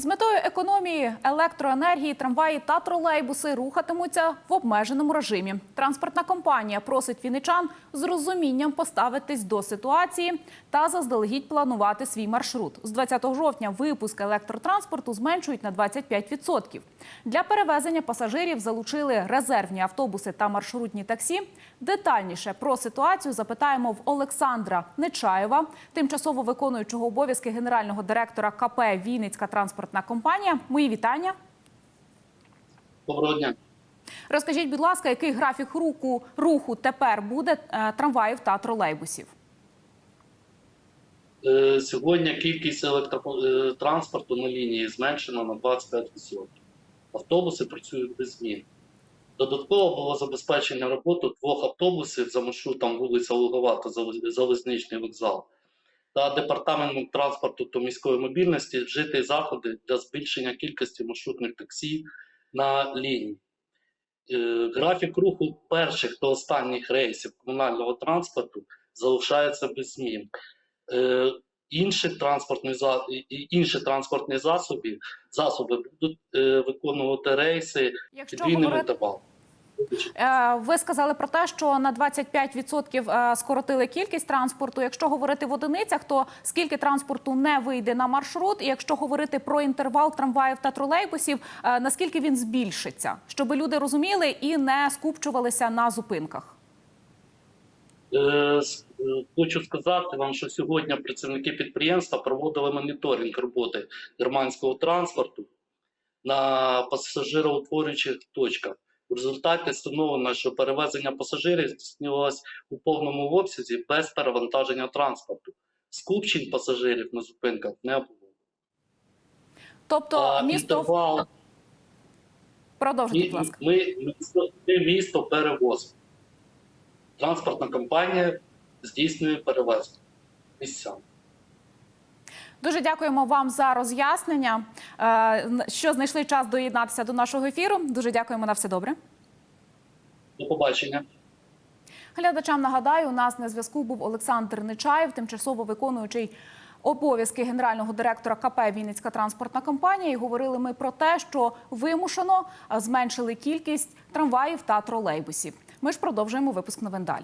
З метою економії електроенергії трамваї та тролейбуси рухатимуться в обмеженому режимі. Транспортна компанія просить вінничан з розумінням поставитись до ситуації та заздалегідь планувати свій маршрут. З 20 жовтня випуск електротранспорту зменшують на 25%. Для перевезення пасажирів залучили резервні автобуси та маршрутні таксі. Детальніше про ситуацію запитаємо в Олександра Нечаєва, тимчасово виконуючого обов'язки генерального директора КП Вінницька транспортна компанія. Мої вітання. Доброго дня. Розкажіть, будь ласка, який графік руху, руху тепер буде е, трамваїв та тролейбусів? Е, Сьогодні кількість електротранспорту на лінії зменшена на 25%. Автобуси працюють без змін. Додатково було забезпечення роботи двох автобусів за маршрутом вулиця Лугова та Залізничний вокзал. Та департаментом транспорту та міської мобільності вжити заходи для збільшення кількості маршрутних таксі на лінії. Е, Графік руху перших та останніх рейсів комунального транспорту залишається без змін. Е, інші транспортні інші транспортні засоби засоби будуть е, виконувати рейси Якщо підвійним говорити, інтервалом. Е, ви сказали про те, що на 25% е, скоротили кількість транспорту. Якщо говорити в одиницях, то скільки транспорту не вийде на маршрут? І якщо говорити про інтервал трамваїв та тролейбусів, е, наскільки він збільшиться, щоб люди розуміли і не скупчувалися на зупинках? Хочу сказати вам, що сьогодні працівники підприємства проводили моніторинг роботи германського транспорту на пасажироутворюючих точках. У результаті встановлено, що перевезення пасажирів здійснювалось у повному обсязі без перевантаження транспорту. Скупчень пасажирів на зупинках не було. Тобто А місто інтервал продовжуйте, будь ласка. Ми місто, ми місто перевозимо. Транспортна компанія здійснює перевезення місцям. Дуже дякуємо вам за роз'яснення. Що знайшли час доєднатися до нашого ефіру. Дуже дякуємо на все добре. До побачення. Глядачам нагадаю, у нас на зв'язку був Олександр Нечаєв, тимчасово виконуючий обов'язки генерального директора КП Вінницька транспортна компанія. І говорили ми про те, що вимушено зменшили кількість трамваїв та тролейбусів. Ми ж продовжуємо випуск новин далі.